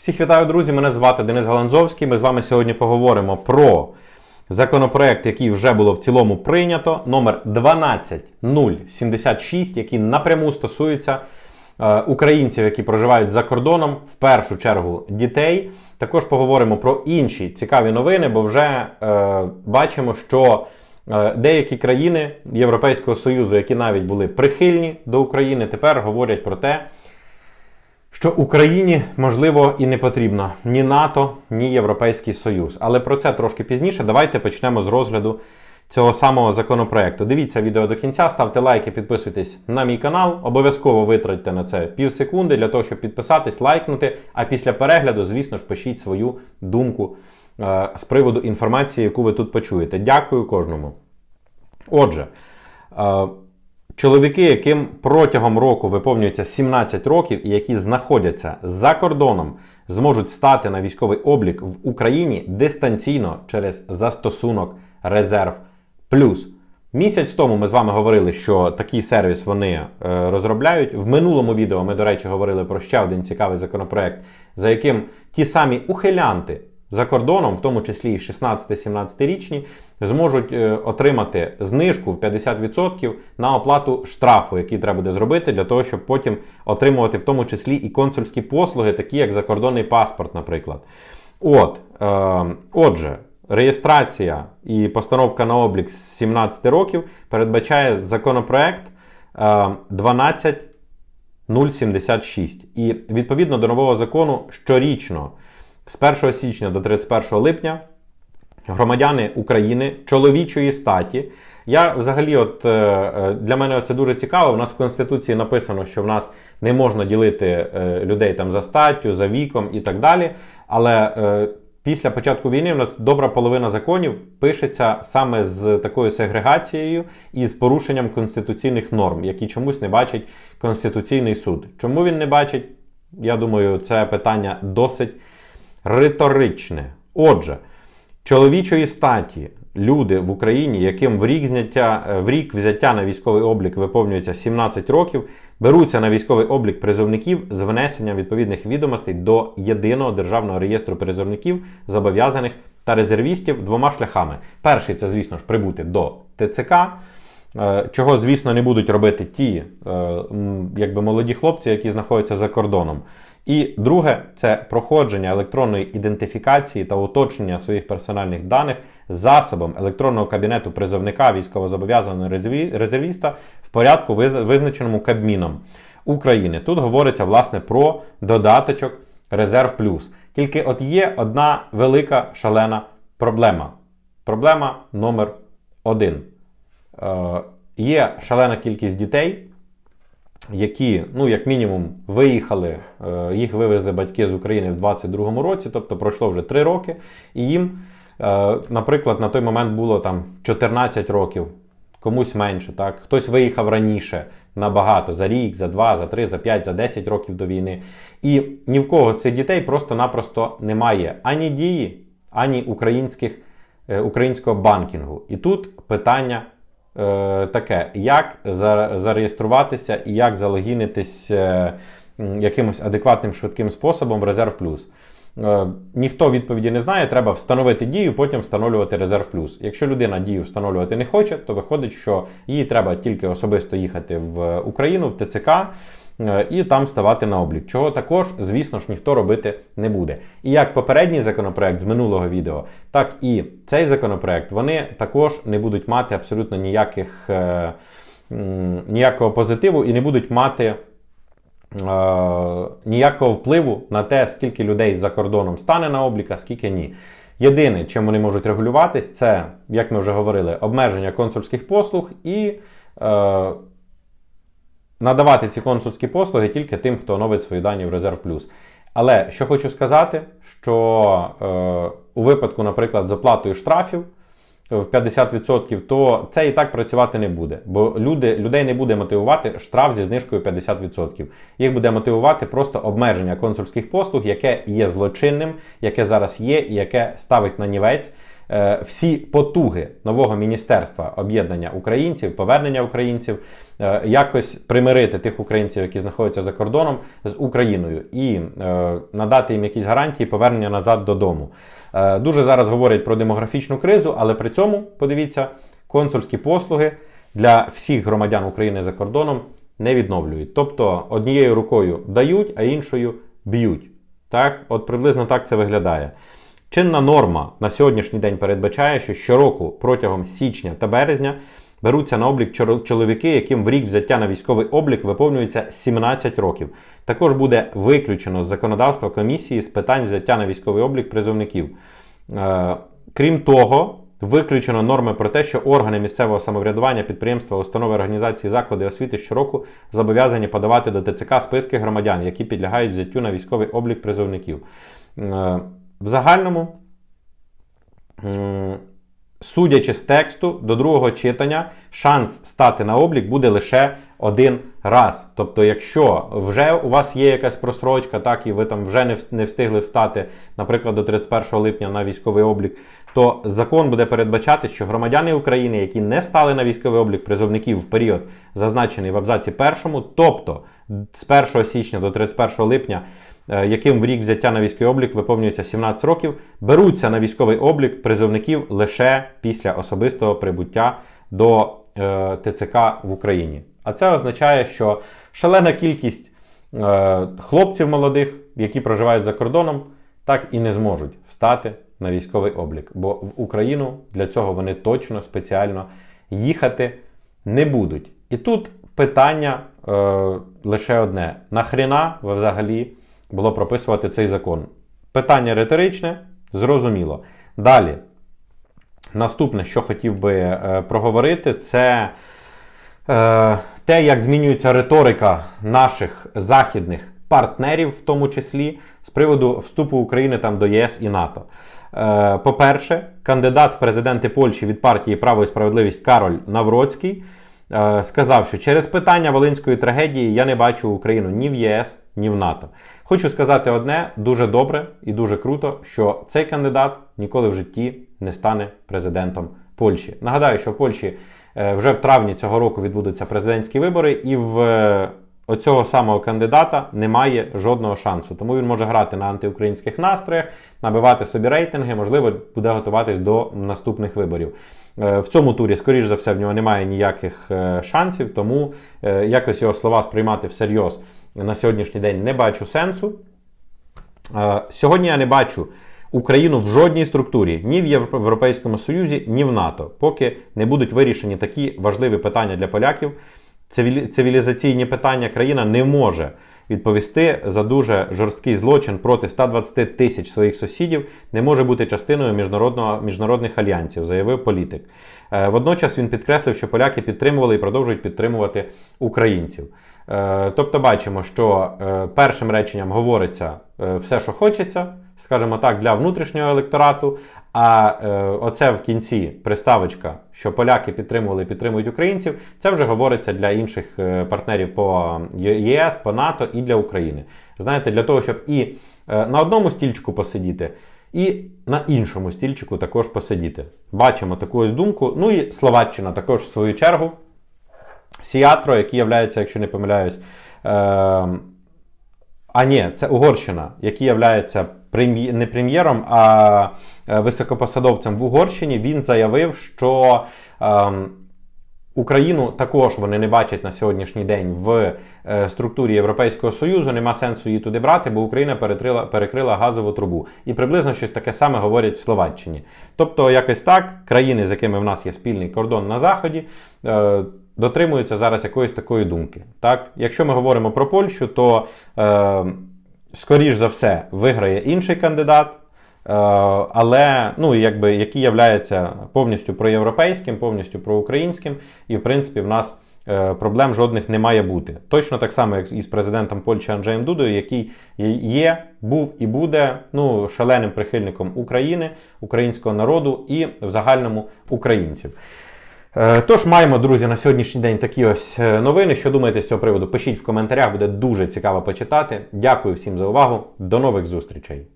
Всіх вітаю, друзі! Мене звати Денис Галанзовський. Ми з вами сьогодні поговоримо про законопроект, який вже було в цілому прийнято, номер 12076, який напряму стосується е, українців, які проживають за кордоном, в першу чергу дітей. Також поговоримо про інші цікаві новини, бо вже е, бачимо, що е, деякі країни Європейського Союзу, які навіть були прихильні до України, тепер говорять про те, що Україні можливо і не потрібно ні НАТО, ні Європейський Союз. Але про це трошки пізніше. Давайте почнемо з розгляду цього самого законопроекту. Дивіться відео до кінця, ставте лайки, підписуйтесь на мій канал. Обов'язково витратьте на це пів секунди для того, щоб підписатись, лайкнути. А після перегляду, звісно ж, пишіть свою думку е, з приводу інформації, яку ви тут почуєте. Дякую кожному. Отже. е, Чоловіки, яким протягом року виповнюється 17 років і які знаходяться за кордоном, зможуть стати на військовий облік в Україні дистанційно через застосунок Резерв Плюс. Місяць тому ми з вами говорили, що такий сервіс вони е, розробляють. В минулому відео ми, до речі, говорили про ще один цікавий законопроект, за яким ті самі ухилянти за кордоном, в тому числі і 16-17-річні, зможуть е, отримати знижку в 50% на оплату штрафу, який треба буде зробити, для того, щоб потім отримувати в тому числі і консульські послуги, такі як закордонний паспорт, наприклад. От, е, Отже, реєстрація і постановка на облік з 17 років передбачає законопроект е, 12. 076. І відповідно до нового закону щорічно з 1 січня до 31 липня громадяни України чоловічої статі. Я взагалі, от е, е, для мене це дуже цікаво. У нас в Конституції написано, що в нас не можна ділити е, людей там за статтю, за віком і так далі. Але після початку війни у нас добра половина законів пишеться саме з такою сегрегацією і з порушенням конституційних норм, які чомусь не бачить Конституційний суд. Чому він не бачить? Я думаю, це питання досить риторичне. Отже, чоловічої статі люди в Україні, яким в рік зняття, в рік взяття на військовий облік виповнюється 17 років, беруться на військовий облік призовників з внесенням відповідних відомостей до єдиного державного реєстру призовників, зобов'язаних та резервістів двома шляхами. Перший це, звісно ж, прибути до ТЦК. е, Чого, звісно, не будуть робити ті е, якби молоді хлопці, які знаходяться за кордоном. І друге це проходження електронної ідентифікації та уточнення своїх персональних даних засобом електронного кабінету призовника військовозобов'язаного резервіста в порядку, визначеному Кабміном України. Тут говориться власне про додаточок Резерв Плюс. Тільки от є одна велика шалена проблема. Проблема номер один. Е, є шалена кількість дітей які, ну, як мінімум, виїхали, е, їх вивезли батьки з України в 22-му році, тобто пройшло вже 3 роки, і їм, е, наприклад, на той момент було там 14 років, комусь менше, так? хтось виїхав раніше набагато, за рік, за 2, за 3, за 5, за 10 років до війни. І ні в кого з цих дітей просто-напросто немає ані дії, ані українських, е, українського банкінгу. І тут питання е, таке: як за- зареєструватися і як залогінитись е, якимось адекватним швидким способом в Резерв Плюс. Е, Ніхто відповіді не знає, треба встановити дію, потім встановлювати резерв плюс. Якщо людина дію встановлювати не хоче, то виходить, що їй треба тільки особисто їхати в Україну, в ТЦК е, і там ставати на облік. Чого також, звісно ж, ніхто робити не буде. І як попередній законопроект з минулого відео, так і цей законопроект вони також не будуть мати абсолютно ніяких, е, ніякого позитиву і не будуть мати. Е, ніякого впливу на те, скільки людей за кордоном стане на облік, а скільки ні. Єдине, чим вони можуть регулюватись, це, як ми вже говорили, обмеження консульських послуг і е, надавати ці консульські послуги тільки тим, хто оновить свої дані в Резерв Плюс. Але що хочу сказати, що е, у випадку, наприклад, з оплатою штрафів в 50%, то це і так працювати не буде. Бо люди, людей не буде мотивувати штраф зі знижкою 50%. Їх буде мотивувати просто обмеження консульських послуг, яке є злочинним, яке зараз є, і яке ставить на нівець всі потуги нового міністерства об'єднання українців, повернення українців, е, якось примирити тих українців, які знаходяться за кордоном з Україною, і е, надати їм якісь гарантії повернення назад додому. Е, дуже зараз говорять про демографічну кризу, але при цьому подивіться, консульські послуги для всіх громадян України за кордоном не відновлюють. Тобто однією рукою дають, а іншою б'ють. Так, от приблизно так це виглядає. Чинна норма на сьогоднішній день передбачає, що щороку протягом січня та березня беруться на облік чоловіки, яким в рік взяття на військовий облік виповнюється 17 років. Також буде виключено з законодавства комісії з питань взяття на військовий облік призовників. Е, крім того, виключено норми про те, що органи місцевого самоврядування, підприємства, установи, організації, заклади освіти щороку зобов'язані подавати до ТЦК списки громадян, які підлягають взяттю на військовий облік призовників. В загальному, судячи з тексту, до другого читання шанс стати на облік буде лише один раз. Тобто, якщо вже у вас є якась просрочка, так і ви там вже не встигли встати, наприклад, до 31 липня на військовий облік, то закон буде передбачати, що громадяни України, які не стали на військовий облік призовників в період, зазначений в абзаці першому, тобто з 1 січня до 31 липня, яким в рік взяття на військовий облік виповнюється 17 років, беруться на військовий облік призовників лише після особистого прибуття до е, ТЦК в Україні. А це означає, що шалена кількість е, хлопців молодих, які проживають за кордоном, так і не зможуть встати на військовий облік. Бо в Україну для цього вони точно спеціально їхати не будуть. І тут питання е, лише одне: нахріна ви взагалі було прописувати цей закон? Питання риторичне, зрозуміло. Далі. Наступне, що хотів би е, проговорити, це е, те, як змінюється риторика наших західних партнерів, в тому числі з приводу вступу України там до ЄС і НАТО. Е, по-перше, кандидат в президенти Польщі від партії Право і справедливість Кароль Навроцький сказав, що через питання Волинської трагедії я не бачу Україну ні в ЄС, ні в НАТО. Хочу сказати одне дуже добре і дуже круто, що цей кандидат ніколи в житті не стане президентом Польщі. Нагадаю, що в Польщі е, вже в травні цього року відбудуться президентські вибори, і в е, оцього самого кандидата немає жодного шансу. Тому він може грати на антиукраїнських настроях, набивати собі рейтинги, можливо, буде готуватись до наступних виборів. Е, В цьому турі, скоріш за все, в нього немає ніяких е, шансів, тому е, якось його слова сприймати всерйоз на сьогоднішній день не бачу сенсу. Сьогодні я не бачу Україну в жодній структурі, ні в Європейському Союзі, ні в НАТО, поки не будуть вирішені такі важливі питання для поляків. Цивілізаційні питання країна не може відповісти за дуже жорсткий злочин проти 120 тисяч своїх сусідів, не може бути частиною міжнародного, міжнародних альянсів, заявив політик. Е, Водночас він підкреслив, що поляки підтримували і продовжують підтримувати українців. Е, Тобто бачимо, що е, першим реченням говориться е, все, що хочеться, скажімо так, для внутрішнього електорату. А оце в кінці приставочка, що поляки підтримували і підтримують українців, це вже говориться для інших партнерів по ЄС, по НАТО і для України. Знаєте, для того, щоб і на одному стільчику посидіти, і на іншому стільчику також посидіти. Бачимо таку ось думку. Ну і Словаччина також в свою чергу. Сіатро, який являється, якщо не помиляюсь, е, а ні, це Угорщина, який являється прем'є- не прем'єром, а е, високопосадовцем в Угорщині, він заявив, що ем, Україну також вони не бачать на сьогоднішній день в е, структурі Європейського Союзу. Нема сенсу її туди брати, бо Україна перекрила, перекрила газову трубу. І приблизно щось таке саме говорять в Словаччині. Тобто, якось так, країни, з якими в нас є спільний кордон на Заході, е, дотримуються зараз якоїсь такої думки. Так? Якщо ми говоримо про Польщу, то е, скоріш за все виграє інший кандидат. Е, але ну, якби, який являється повністю проєвропейським, повністю проукраїнським, і в принципі в нас е, проблем жодних не має бути. Точно так само, як із президентом Польщі Анджеєм Дудою, який є, був і буде ну, шаленим прихильником України, українського народу і в загальному українців. Е, Тож маємо, друзі, на сьогоднішній день такі ось е, новини. Що думаєте з цього приводу? Пишіть в коментарях, буде дуже цікаво почитати. Дякую всім за увагу. До нових зустрічей!